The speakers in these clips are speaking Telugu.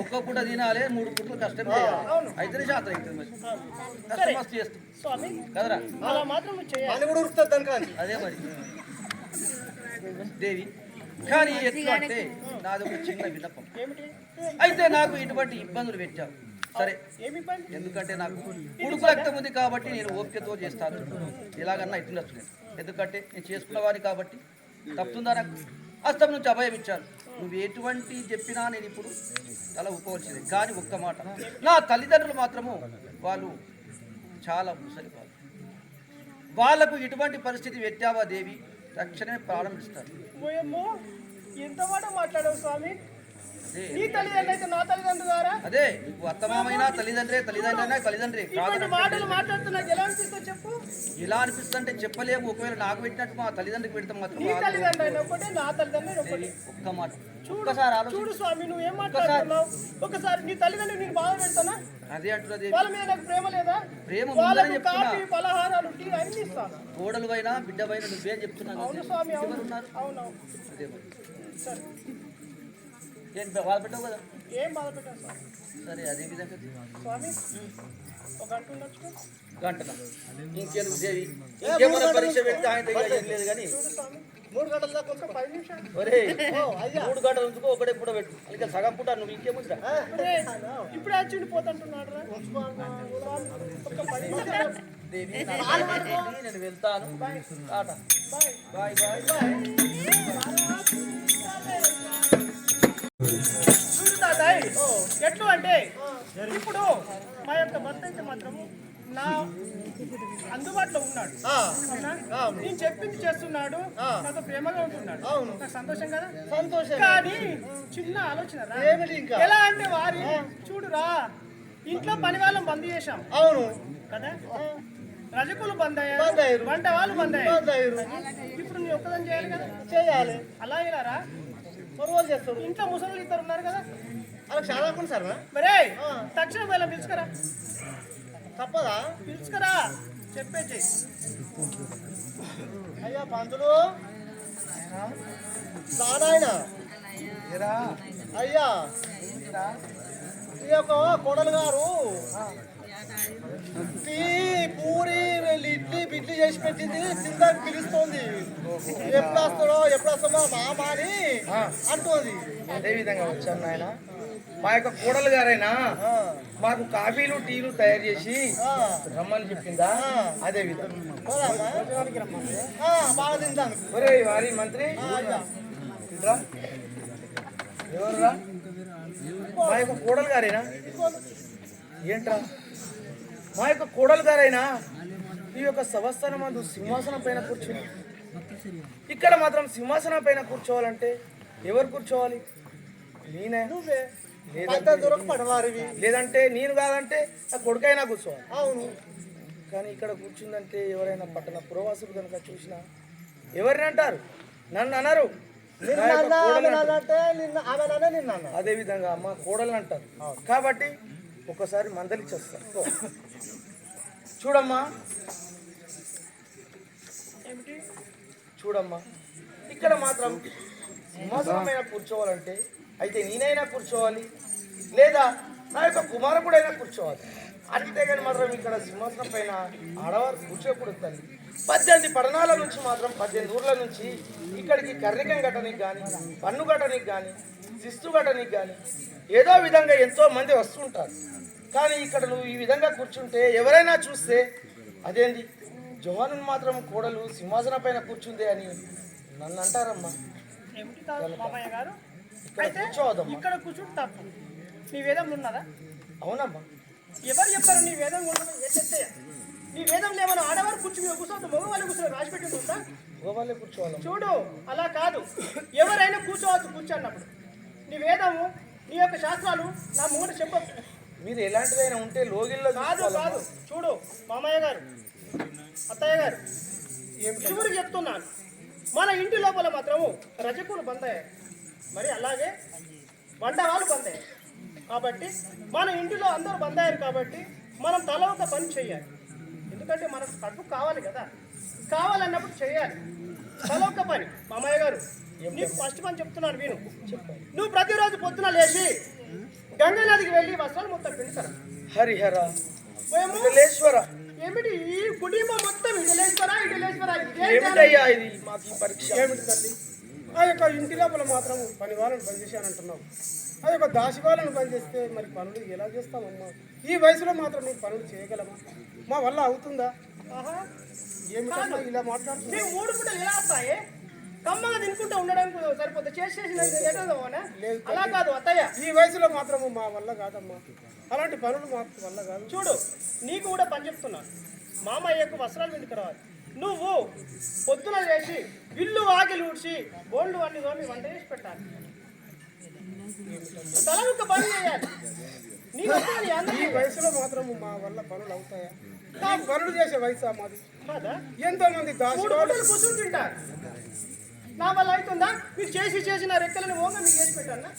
ఒక్క పూట తినాలి మూడు పూటలు కష్టం. అయితేనే శాతం అవుతుంది కష్టం మస్తు కదరా? అదే మరి. దేవి కానీ ఎట్లా అంటే నాది ఒక చిన్న విన్నపం. ఏమిటి? అయితే నాకు ఇటువంటి ఇబ్బందులు పెట్టావు. సరే. ఏమి పని ఎందుకంటే నాకు ఉడుకు రక్తం ఉంది కాబట్టి నేను ఓపికతో చేస్తాను. ఎలాగన్నా నేను ఎందుకంటే నేను చేసుకున్నవాడిని కాబట్టి తప్పుతుందా నాకు? హస్తం నుంచి అభయం ఇచ్చాను నువ్వు ఎటువంటి చెప్పినా నేను ఇప్పుడు తల ఒప్పుకోవాల్సిందే కానీ ఒక్క మాట. నా తల్లిదండ్రులు మాత్రము వాళ్ళు చాలా ముసలి వాళ్ళు. వాళ్ళకు ఇటువంటి పరిస్థితి పెట్టావా దేవి తక్షణమే ప్రారంభిస్తారు. ఎంత మాట మాట్లాడవు స్వామి? నీ తల్లిదండ్రులు అయితే నా తల్లిదండ్రులు ద్వారా అదే నీకు అత్తమామైనా తల్లిదండ్రే తల్లిదండ్రైనా తల్లిదండ్రి ఇటువంటి మాటలు మాట్లాడుతూ నాకు ఎలా అనిపిస్తుందో చెప్పు. ఇలా అనిపిస్తుంటే చెప్పలేము ఒకవేళ నాకు పెట్టినట్టు మా తల్లిదండ్రికి పెడతాం మాత్రం నీ తల్లిదండ్రులు ఒకటే నా తల్లిదండ్రులు ఒకటి. ఒక్క మాట. చూడు ఆలోచన చూడు స్వామి నువ్వు ఏం మాట్లాడుతున్నావు? ఒకసారి నీ తల్లిదండ్రులు నేను బాధ పెడతానా? అదే అంటున్నది వాళ్ళ మీద నాకు ప్రేమ లేదా? ప్రేమ వాళ్ళకు కాఫీ పలహారాలు టీ అన్ని ఇస్తాను కోడలు అయినా బిడ్డ పైన నువ్వేం చెప్తున్నావు అవును. స్వామి అవును. అవునవును. అదే మరి. సరే. ఏం వాళ్ళ పెట్టావు కదా? ఏం బాధ పెట్టాను సరే? అదే విధంగా స్వామి ఒక గంట ఉండొచ్చు గంటన ఇంకేం దేవి ఇంకేమైనా పరీక్ష పెడితే ఆయన ఏం లేదు కానీ. మూడు గంటల దాకా ఒక పది నిమిషాలు. ఒరే మూడు గంటలు ఉంచుకో ఒకటే పూట పెట్టు. ఇంకా సగం పూట నువ్వు ఇంకేముందిరా ఒరే, ఇప్పుడే వచ్చి పోతుంటున్నాడు నేను వెళ్తాను. Bye bye. బాయ్. తాతాయ్ ఎట్లు అంటే ఇప్పుడు మా యొక్క భర్త అయితే మాత్రము నా అందుబాటులో ఉన్నాడు? నేను చెప్పింది చేస్తున్నాడు నాతో ప్రేమగా ఉంటున్నాడు. నాకు సంతోషం కదా? సంతోషం కానీ చిన్న ఆలోచన? ఎలా అంటే వారి చూడురా ఇంట్లో పని వాళ్ళం బంద్ చేశాం. అవును. కదా? రజకులు బంద్ అయ్యారు. వంట వాళ్ళు బంద్ అయ్యారు. ఇప్పుడు నీ ఒక్కదని చేయాలి కదా? చేయాలి. అలా ఇలా రా పొరవలు చేస్తాడు ఇంట్లో ముసలి ఇద్దరు ఉన్నారు కదా? అలా చదవకుండా సార్ మరే తక్షణం వెళ్ళ పిలుచుకరా. తప్పదా? పిలుచుకరా. చెప్పే చెయ్యి. అయ్యా పంతులు. నారాయణ. అయ్యా. ఈ యొక్క కోడలు గారు. టీ పూరి వెళ్ళి చేసి పెట్టింది పిలుస్తోంది. ఎప్పుడు వస్తాడో ఎప్పుడు వస్తామో మామ అని అంటోంది. అదే విధంగా వచ్చాను నాయన. మా యొక్క కోడలు గారైనా మాకు కాఫీలు టీలు తయారు చేసి రమ్మని చెప్పిందా? అదే విధంగా ఒరే వారి మంత్రి. ఎవర్రా? మా యొక్క కోడలు గారేనా? ఏంట్రా? మా యొక్క కోడలు గారైనా? ఈ యొక్క సంవత్సరం మందు సింహాసనం పైన కూర్చుని. ఇక్కడ మాత్రం సింహాసనం పైన కూర్చోవాలంటే ఎవరు కూర్చోవాలి? నేనే. నువ్వే. లేదంటే నేను కాదంటే నా కొడుకైనా కూర్చోవాలి. అవును. కానీ ఇక్కడ కూర్చుందంటే ఎవరైనా పట్టణ పురవాసులు కనుక చూసినా ఎవరిని అంటారు? నన్ను అనరు. అదే విధంగా అమ్మ కోడలు అంటారు. కాబట్టి ఒకసారి మందలిచ్చేస్తా. చూడమ్మా. చూడమ్మా. ఇక్కడ మాత్రం సింహాసనం కూర్చోవాలంటే అయితే నేనైనా కూర్చోవాలి. లేదా నా యొక్క కుమారకుడైనా కూర్చోవాలి. అడిగితే కానీ మాత్రం ఇక్కడ సింహాసనం పైన ఆడవారు కూర్చోకూడదు తల్లి పద్దెనిమిది పట్టణాల నుంచి మాత్రం పద్దెనిమిది ఊర్ల నుంచి ఇక్కడికి కర్రికం ఘటనకి కానీ పన్ను ఘటనకి కానీ శిస్తు ఘటనకి కానీ ఏదో విధంగా ఎంతో మంది వస్తుంటారు. కానీ ఇక్కడ నువ్వు ఈ విధంగా కూర్చుంటే ఎవరైనా చూస్తే అదేంది? జవాను మాత్రం కోడలు సింహాసనం పైన కూర్చుంది అని నన్ను అంటారమ్మా. మామయ్య గారు? ఇక్కడ అయితే ఇక్కడ కూర్చుంటే తప్పు. నీ వేదం ఉన్నదా? అవునమ్మా. ఎవరు చెప్పారు నీ వేదం ఉన్నదా? ఎత్తెత్తయ్య నీ వేదంలో ఏమైనా ఆడవారు కూర్చుని కూర్చోవద్దు మగవాళ్ళు కూర్చొని రాసి పెట్టి ఉందా గోవాలే కూర్చోవాలమ్మా. చూడు అలా కాదు. ఎవరైనా కూర్చోవచ్చు కూర్చోన్నప్పుడు. నీ వేదము నీ యొక్క శాస్త్రాలు నా ముంగట చెప్పు మీరు ఎలాంటిదైనా ఉంటే లోగిల్లో కాదు. కాదు. చూడు మామయ్య గారు. అత్తయ్య గారు శివుడు చెప్తున్నాను. మన ఇంటి లోపల మాత్రము రజకులు బందయ్యారు మరి అలాగే వంటవాళ్ళు బందయ్యారు కాబట్టి మన ఇంటిలో అందరూ బందయ్యారు కాబట్టి మనం తల ఒక పని చేయాలి. ఎందుకంటే మనకు కడుపు కావాలి కదా. కావాలన్నప్పుడు చేయాలి. తల ఒక పని. మామయ్య గారు నీకు ఫస్ట్ పని చెప్తున్నాను విను. నువ్వు ప్రతిరోజు పొద్దున లేచి గంగా నదికి వెళ్ళి వస్త్రాలు మొత్తం పిండుతారు. హరిహర. ఏమిటి ఈ కుటుంబం మొత్తం ఇటలేశ్వరా ఇటలేశ్వరా ఏమిటయ్యా ఇది? మాకు ఈ పరీక్ష. ఏమిటి తల్లి? ఆ యొక్క ఇంటి లోపల మాత్రం పని వాళ్ళని పనిచేశానంటున్నావు ఆ యొక్క దాసి వాళ్ళని పనిచేస్తే మరి పనులు ఎలా చేస్తామమ్మా? ఈ వయసులో మాత్రం నువ్వు పనులు చేయగలమా? మా వల్ల అవుతుందా? ఆహా. ఏమిటమ్మా ఇలా మాట్లాడుతున్నావు? నీ మూడు పూటలు ఎలా వస్తాయి? కమ్మగా తినుకుంటూ ఉండడానికి సరిపోతుంది చేసి చేసి ఎటోనా లేదు. అలా కాదు అత్తయ్య. ఈ వయసులో మాత్రము మా వల్ల కాదమ్మా. అలాంటి పనులు మా వల్ల కాదు. చూడు నీకు కూడా పని చెప్తున్నాను మామయ్యకు వస్త్రాలు వెండికి రావాలి నువ్వు పొద్దున చేసి ఇల్లు ఆగిలి ఊడ్చి బోళ్ళు అన్ని తోమి వంట చేసి పెట్టాలి. తల ఒక పని చేయాలి. నీ ఈ వయసులో మాత్రము మా వల్ల పనులు అవుతాయా? పనులు చేసే వయసు మాది? కాదా ఎంతో మంది దాసి కూర్చుంటుంటారు నా వల్ల అవుతుందా? మీరు చేసి చేసి నా రెక్కలను ఓంగా మీకు చేసి పెట్టాను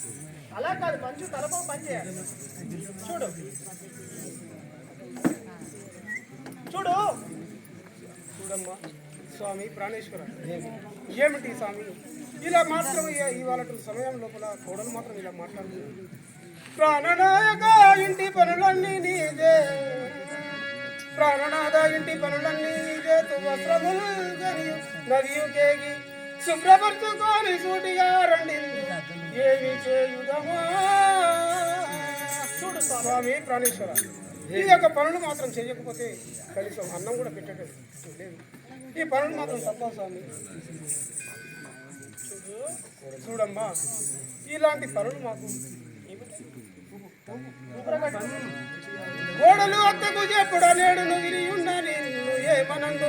అలా కాదు మంచు తలపో పని చేయాలి. చూడు. చూడు. చూడమ్మా. స్వామి ప్రాణేశ్వర. ఏమిటి స్వామి? ఇలా మాత్రం ఇవాళ సమయం లోపల కోడలు మాత్రం ఇలా మాట్లాడుతుంది. ప్రాణనాయక ఇంటి పనులన్నీ నీదే. ప్రాణనాథ ఇంటి పనులన్నీ నీదే. తు వస్త్రములు నదియు కేగి శుభ్రపరచుకొని సూటిగా రండి. ఏమి చేయుదమా? చూడు స్వామి ప్రాణేశ్వర ఈ యొక్క పనులు మాత్రం చేయకపోతే కనీసం అన్నం కూడా పెట్టడం లేదు. ఈ పనులు మాత్రం తప్ప స్వామి? చూడమ్మా ఇలాంటి పనులు మాకు గోడలు అత్తకు చెప్పుడు నేడు నువ్వు విని ఉన్నా నేను ఏమనందు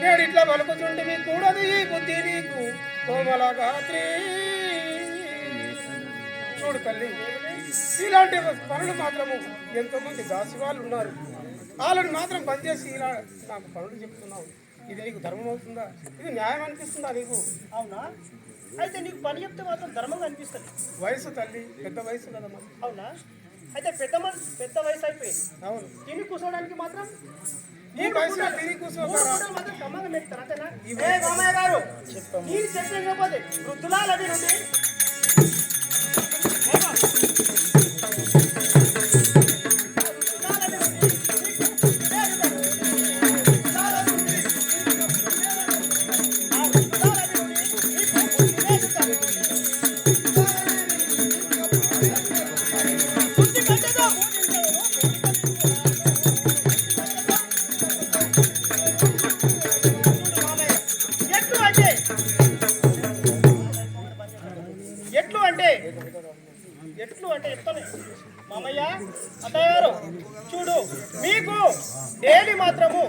నేడు ఇట్లా పలుకుతుంటే కూడదు ఈ బుద్ధి నీకు. కోమల గాత్రి చూడు తల్లి ఇలాంటి పనులు మాత్రము ఎంతో మంది దాసి వాళ్ళు ఉన్నారు. వాళ్ళని మాత్రం పనిచేసి ఇలా నాకు పనులు చెప్తున్నావు. ఇది నీకు ధర్మం అవుతుందా? ఇది న్యాయం అనిపిస్తుందా నీకు? అవునా? అయితే నీకు పని చెప్తే మాత్రం ధర్మంగా అనిపిస్తుంది. వయసు తల్లి పెద్ద వయసు కదమ్మా. అవునా? అయితే పెద్ద పెద్ద వయసు అయిపోయింది. అవును. తిని కూర్చోడానికి మాత్రం ఈ వయసులో తిరిగి గారు మీరు చెప్పకపోతే వృద్ధులాలు అవి నుండి ఎట్లు అంటే? ఎట్లు అంటే ఎత్తనే మామయ్య అత్తయ్య గారు చూడు మీకు డైలీ మాత్రము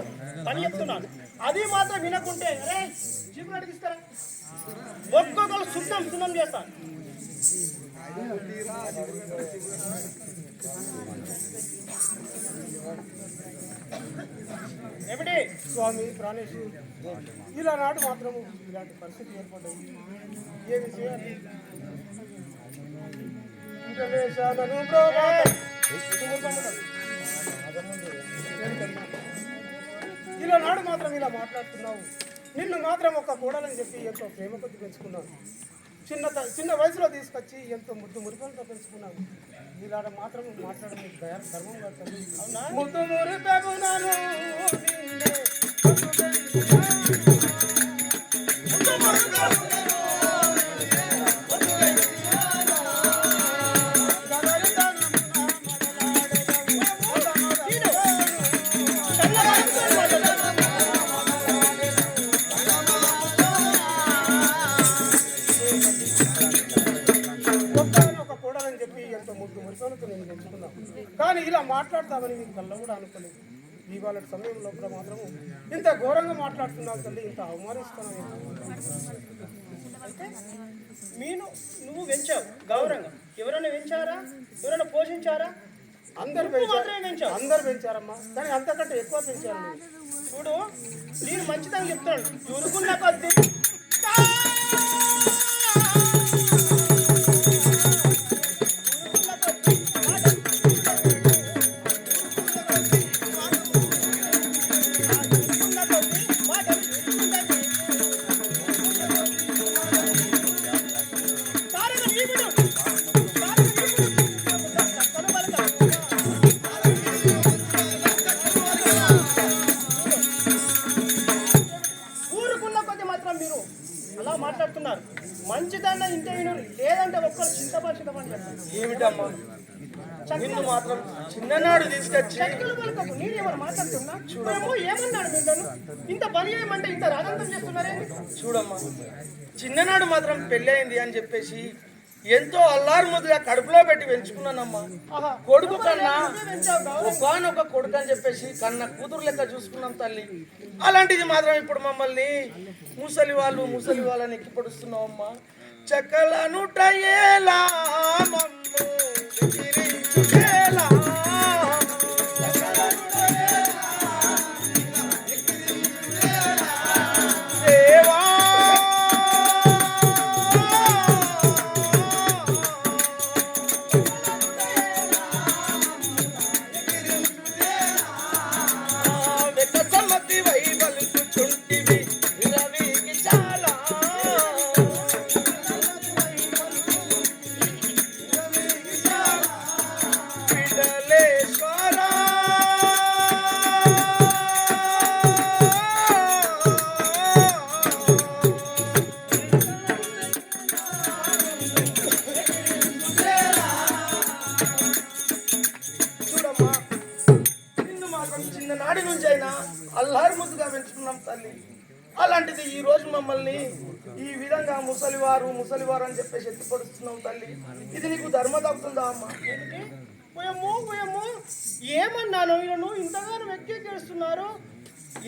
పని చెప్తున్నాను. అది మాత్రం వినకుంటే అరే చీపురు అడిగిస్తారా ఒక్కొక్కరు శుద్ధం శుద్ధం చేస్తాను ఏమిటి? స్వామి ప్రాణేశ్వరు ఇలా నాడు మాత్రము ఇలాంటి పరిస్థితి ఏర్పడ్డాయి ఏమి చేయాలి? ఇలా నాడు మాత్రం ఇలా మాట్లాడుతున్నావు. నిన్ను మాత్రం ఒక కూడలని చెప్పి ఎంతో ప్రేమ కొద్ది పెంచుకున్నావు. చిన్న త- చిన్న వయసులో తీసుకొచ్చి ఎంతో ముద్దు మురిపలతో పెంచుకున్నావు. ఇలా మాత్రం మాట్లాడడం నీకు దయ- ధర్మం పడుతుంది అవునా? ముద్దు కానీ ఇలా మాట్లాడతామని మీకు కళ్ళ కూడా అనుకోలేదు. ఇవాళ సమయం లోపల మాత్రము ఇంత ఘోరంగా మాట్లాడుతున్నావు తల్లి ఇంత అవమానిస్తున్నావు అంటే మీను నువ్వు పెంచావు గౌరవంగా. ఎవరైనా పెంచారా ఎవరైనా పోషించారా? అందరు పెంచారు అందరు పెంచారమ్మా కానీ అంతకంటే ఎక్కువ పెంచారు. చూడు నేను మంచిదని చెప్తాను చురుకున్న కొద్ది? నేనేమన్నా మాట్లాడుతున్నా? చూడము ఏమన్నాడు మిమ్మల్ని ఇంత పని చేయమంటే ఇంత రాగంతం చేస్తున్నారే చూడమ్మా చిన్ననాడు మాత్రం పెళ్ళయింది అని చెప్పేసి ఎంతో అల్లారు ముద్దుగా కడుపులో పెట్టి పెంచుకున్నానమ్మా. కొడుకు కన్నా. ఒకనొక కొడుకు అని చెప్పేసి కన్న కూతురు లెక్క చూసుకున్నాం తల్లి. అలాంటిది మాత్రం ఇప్పుడు మమ్మల్ని ముసలి వాళ్ళు ముసలి వాళ్ళని ఎక్కి పడుస్తున్నావమ్మా చక్కలను టయేలా మమ్ము ముసలివారు ముసలివారు అని చెప్పేసి ఎత్తి పొడుస్తున్నాం తల్లి. ఇది నీకు ధర్మ తప్పుతుందా అమ్మా? పోయమ్మో పోయమ్మో ఏమన్నాను? వీళ్ళను ఇంతగానో వెక్కేస్తున్నారు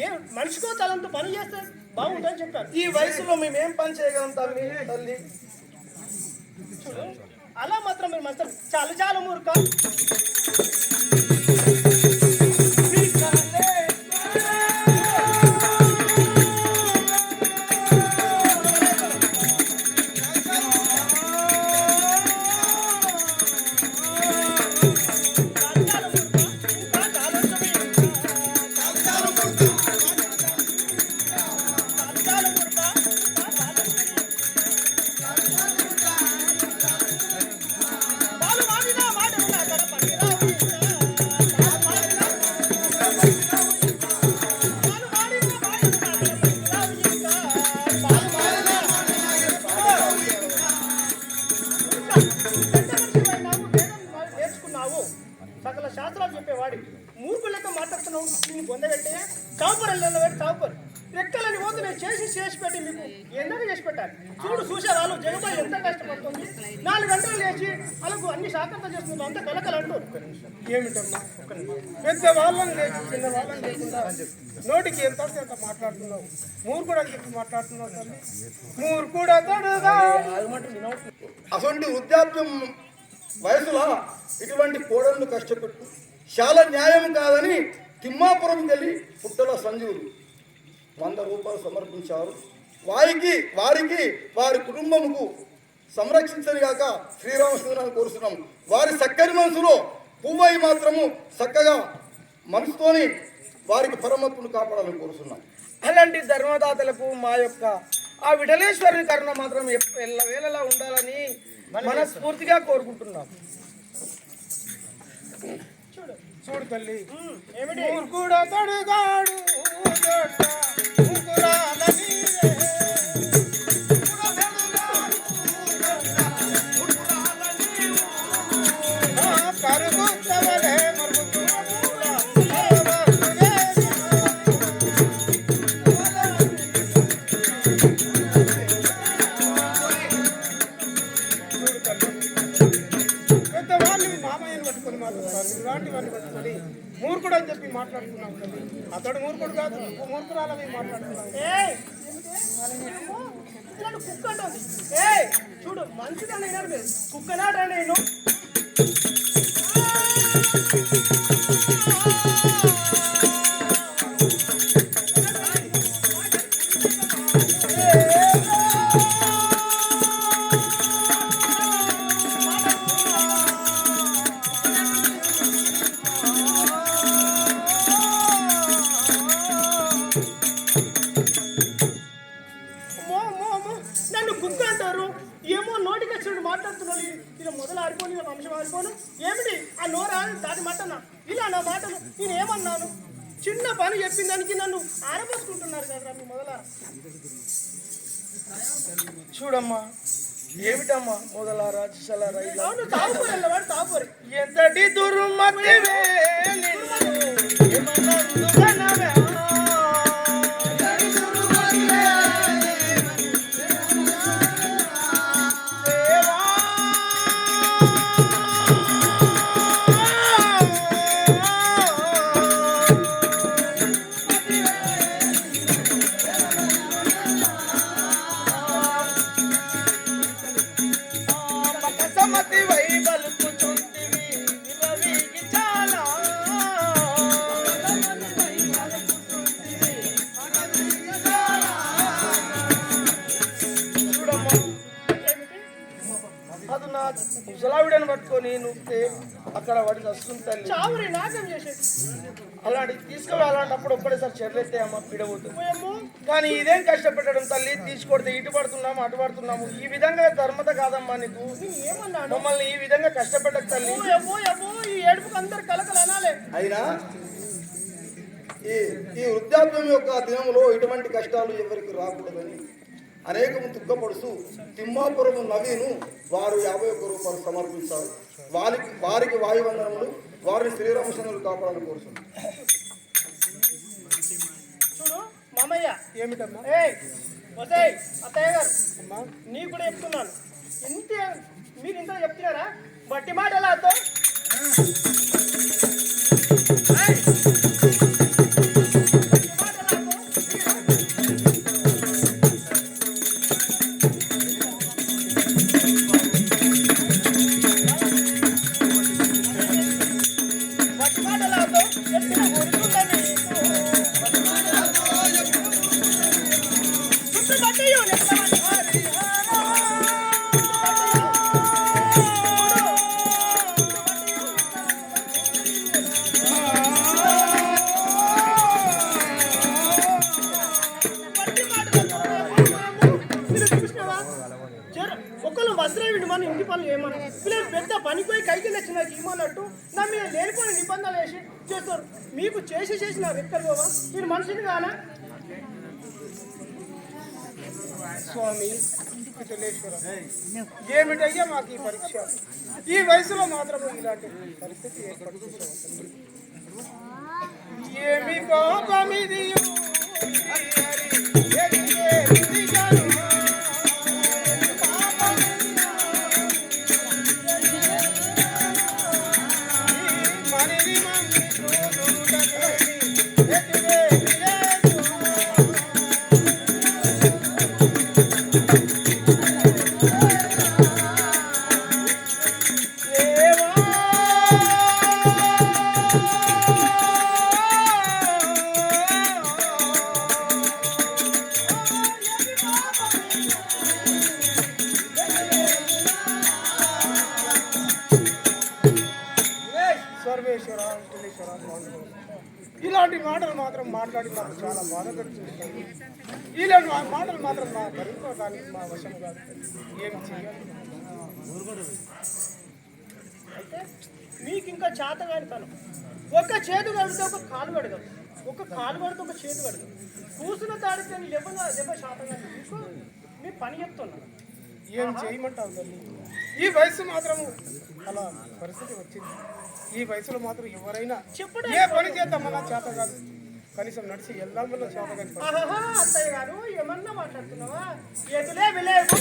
ఏ మనిషికో తలంత పని చేస్తే బాగుంటుందని చెప్పారు. ఈ వయసులో మేమేం పని చేయగలం తల్లి? తల్లి. అలా మాత్రం మీరు మాత్రం చాలా చాలా మూర్ఖ. లెక్క మాట్లాడుతున్నావు నేను పొందబెట్టే చాపర్ వెళ్ళబెట్టి చాపర్ రెక్కలని పోతే నేను చేసి చేసి పెట్టి మీకు ఎన్నో చేసి పెట్టాలి. చూడు చూసే వాళ్ళు జగపై ఎంత కష్టపడుతుంది. నాలుగు గంటలు లేచి వాళ్ళకు అన్ని శాతంతో చేస్తుంది అంత కలకలు అంటారు ఏమిటమ్మా? పెద్ద వాళ్ళని లేచి చిన్న వాళ్ళని లేకుండా నోటికి ఎంత ఎంత మాట్లాడుతున్నావు. మూరు కూడా చెప్పి మాట్లాడుతున్నావు తల్లి. మూర్ఖుడు అతడుగా అటువంటి వృద్ధాప్యం వయసులో ఇటువంటి కోడళ్ళు కష్టపెట్టు. చాలా న్యాయం కాదని తిమ్మాపురం వెళ్ళి పుట్టల సంజీవులు వంద రూపాయలు సమర్పించారు. వారికి వారికి వారి కుటుంబముకు సంరక్షించని గాక శ్రీరామచంద్రాన్ని కోరుతున్నాం వారి చక్కని మనసులో పువ్వయి మాత్రము చక్కగా మనసుతోని వారికి పరమత్తును కాపాడాలని కోరుతున్నాం అలాంటి ధర్మదాతలకు మా యొక్క ఆ విఠలేశ్వరుని కరుణ మాత్రం ఎల్లవేళలా ఉండాలని మనస్ఫూర్తిగా కోరుకుంటున్నాం. చూడు తల్లి. ఉమ్, ఏమిటి? మూర్ఖుడు మూర్ఖుడు కాదు నువ్వు మాట్లాడుతున్నావు కుక్క అంటుంది ఏయ్! చూడు మంచిదని అయినారు నేను living. అది నా ముసలావిడని పట్టుకొని నువ్వుతే అక్కడ వాడి వస్తుంది తల్లి. చావురి నాశనం చేసేది. అలాంటి తీసుకుని అలాంటప్పుడు ఒక్కడేసారి చెర్రెత్తే అమ్మ పోయమ్మో కానీ ఇదేం కష్టపెట్టడం తల్లి? తీసుకొడితే ఇటు పడుతున్నాము అటు పడుతున్నాము. ఈ విధంగా ధర్మత కాదమ్మా నీకు. మమ్మల్ని ఈ విధంగా కష్టపెట్టకు తల్లి. ఈ ఏడుపుకి అందరు కలకలు అనాలే. అయినా ఈ ఈ వృద్ధాప్యం యొక్క దినములో ఎటువంటి కష్టాలు ఎవరికి రాకూడదని అనేకము దుఃఖపడుతూ తిమ్మాపురము నవీను వారు యాభై ఒక్క రూపాయలు సమర్పించారు. వారికి వారికి వాయువందనములు వారిని శ్రీరామచంద్రులు కాపాడాలని కోరుతున్నాను చూడు మామయ్య. ఏమిటమ్మా? అత్తయ్య గారు. అమ్మా. నీ కూడా చెప్తున్నాను. ఇంత మీరు ఇంత చెప్తున్నారా? బట్టి మాట ఎలా అర్థం మీకు చేసి చేసి నా వ్యక్తులు పోవా మీరు మనుషులు కానా స్వామి ఏమిటయ్యా మాకు ఈ పరీక్ష? ఈ వయసులో మాత్రం ఇలాంటి పరిస్థితి ఏమి కోపమిది మా- మాటలు మాత్రం మా భరించడానికి మా వశం కాదు. ఏమి చేయాలి అయితే మీకు ఇంకా చేత కాని తను. ఒక చేతు కడితే ఒక కాలు కడగదు ఒక కాలు కడితే ఒక చేతు కడగదు కూసిన తాడితే లెవ్వ లెవ్వ శాతం కాదు మీకు మీ పని చెప్తున్నాను ఏం చేయమంటావు తల్లి? ఈ వయసు మాత్రం అలా పరిస్థితి వచ్చింది. ఈ వయసులో మాత్రం ఎవరైనా చెప్పడం ఏ పని చేద్దామన్నా చేత కాదు. కనీసం నడిచి ఎల్లామల్లో చేత కాని అత్తయ్య గారు ఏమన్నా మాట్లాడుతున్నావా? ఎదులే విలేదు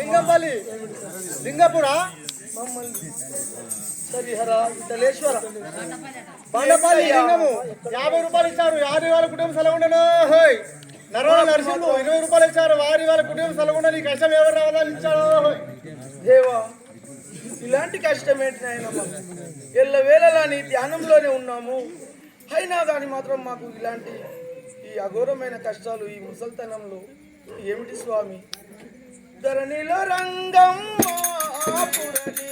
లింగంపల్లి. లింగపుర. మమ్మల్ని సరిహర విఠలేశ్వర. బండపల్లి లింగము. యాభై రూపాయలు ఇచ్చారు. యాభై వాళ్ళ కుటుంబం సెలవుండను హోయ్ నరవణ నరసింహు ఇరవై రూపాయలు ఇచ్చారు. వారి వాళ్ళ కుటుంబం సెలవుండ నీ కష్టం ఎవరు రావాలని ఇచ్చాడు హోయ్ దేవా ఇలాంటి కష్టం ఏంటి నాయన ఎల్ల వేళలా నీ ధ్యానంలోనే ఉన్నాము. అయినా కానీ మాత్రం మాకు ఇలాంటి ఈ అఘోరమైన కష్టాలు ఈ ముసల్తనంలో ఏమిటి స్వామి? ధరణిలో రంగం పురణి